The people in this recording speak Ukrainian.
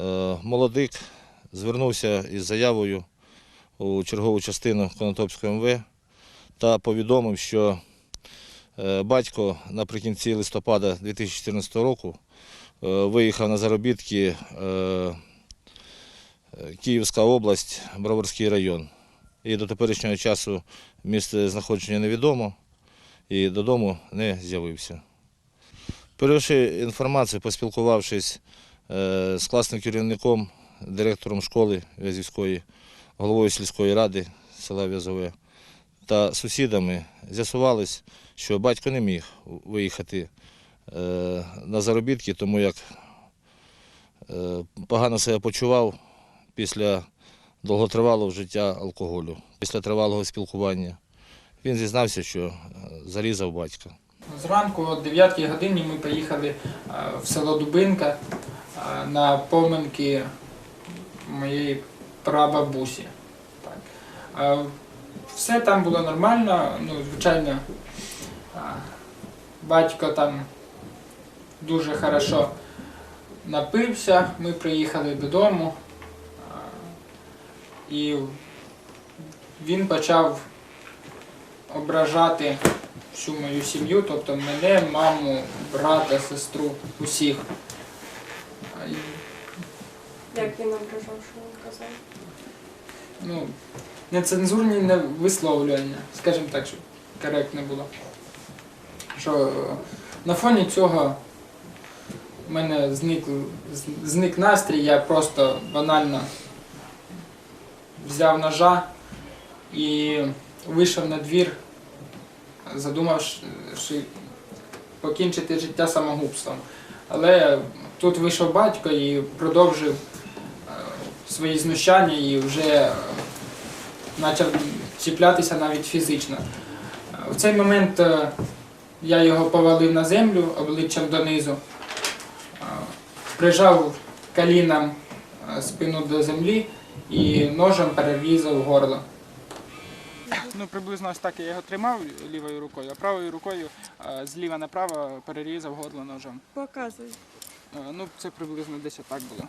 Е, Молодик звернувся із заявою у чергову частину Конотопського МВ та повідомив, що е, батько наприкінці листопада 2014 року е, виїхав на заробітки Київська область, Броварський район. І до теперішнього часу місце знаходження невідомо і додому не з'явився. Перевівши інформацію, поспілкувавшись з класним керівником, директором школи В'язівської, головою сільської ради села В'язове та сусідами, з'ясувалось, що батько не міг виїхати е, на заробітки, тому як е, погано себе почував після довготривалого життя алкоголю, після тривалого спілкування. Він зізнався, що е, зарізав батька. Зранку о 9 годині ми поїхали е, в село Дубинка е, на поминки моєї прабабусі. Так. Все там було нормально, ну, звичайно, батько там дуже хорошо напився, ми приїхали додому. І він почав ображати всю мою сім'ю, тобто мене, маму, брата, сестру, усіх. І, Як він ображав, що він казав? Ну, нецензурні не висловлювання, скажімо так, щоб коректно було. Що на фоні цього в мене зник, зник настрій, я просто банально взяв ножа і вийшов на двір, задумавши покінчити життя самогубством. Але тут вийшов батько і продовжив е, свої знущання і вже е, почав чіплятися навіть фізично. В цей момент е, я його повалив на землю обличчям донизу, прижав коліном спину до землі і ножем перерізав горло. Ну, приблизно ось так я його тримав лівою рукою, а правою рукою зліва направо перерізав горло ножем. Показуй. Е, Ну, це приблизно десь отак було.